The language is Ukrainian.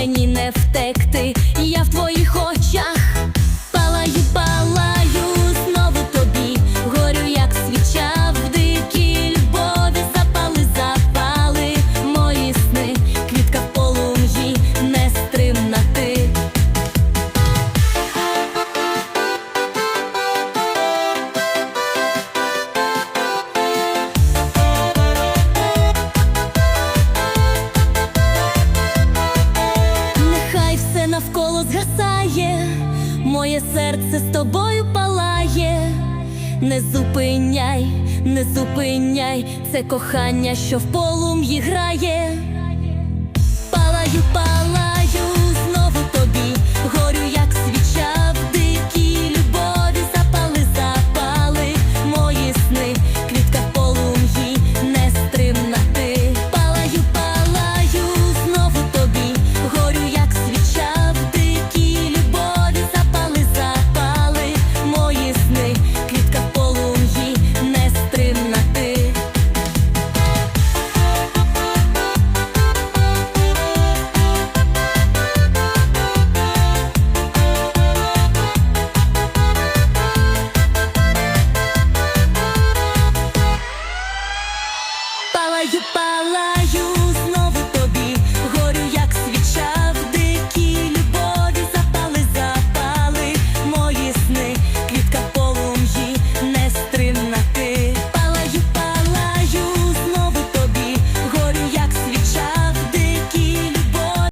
мені не втекти. навколо згасає, моє серце з тобою палає, не зупиняй, не зупиняй це кохання, що в полум'ї грає.